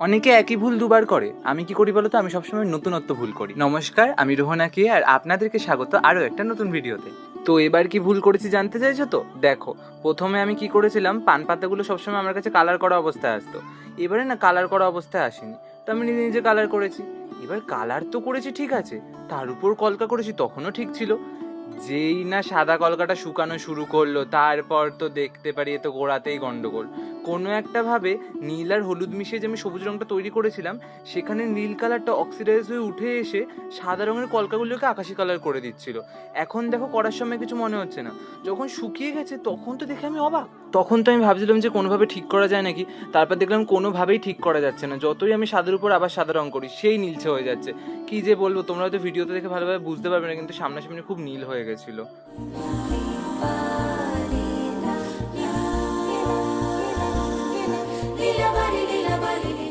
অনেকে একই ভুল দুবার করে। আমি কি করি বলতো? আমি সবসময় নতুনত্ব ভুল করি। নমস্কার, আমি রোহনাকে আর আপনাদেরকে স্বাগত আরও একটা নতুন ভিডিওতে। তো এবার কি ভুল করেছি জানতে চাইছো তো? দেখো, প্রথমে আমি কি করেছিলাম? পান পাতাগুলো সবসময় আমার কাছে কালার করা অবস্থায় আসতো। এবারে না কালার করা অবস্থায় আসেনি। তো আমি নিজে নিজে কালার করেছি। এবার কালার তো করেছি ঠিক আছে। তার উপর কলকা করেছি, তখনও ঠিক ছিল। যেই না সাদা কলকাটা শুকানো শুরু করল, তারপর তো দেখতে পারি এ তো গোড়াতেই গন্ডগোল। কোনো একটা ভাবে নীল আর হলুদ মিশিয়ে যে আমি সবুজ রঙটা তৈরি করেছিলাম, সেখানে নীল কালারটা অক্সিডাইজ হয়ে উঠে এসে সাদা রঙের কলকাগুলোকে আকাশি কালার করে দিচ্ছিল। এখন দেখো করার সময় কিছু মনে হচ্ছে না। যখন শুকিয়ে গেছে, তখন তো দেখে আমি অবাক। তখন তো আমি ভাবছিলাম যে কোনোভাবে ঠিক করা যায় নাকি? তারপর দেখলাম কোনোভাবেই ঠিক করা যাচ্ছে না। যতই আমি সাদার উপর আবার সাদা রং করি, সেই নীলছে হয়ে যাচ্ছে। কি যে বলব, তোমরা হয়তো ভিডিওতে দেখে ভালোভাবে বুঝতে পারবে না, কিন্তু সামনাসামনি খুব নীল হয়ে গেছিল। Bali.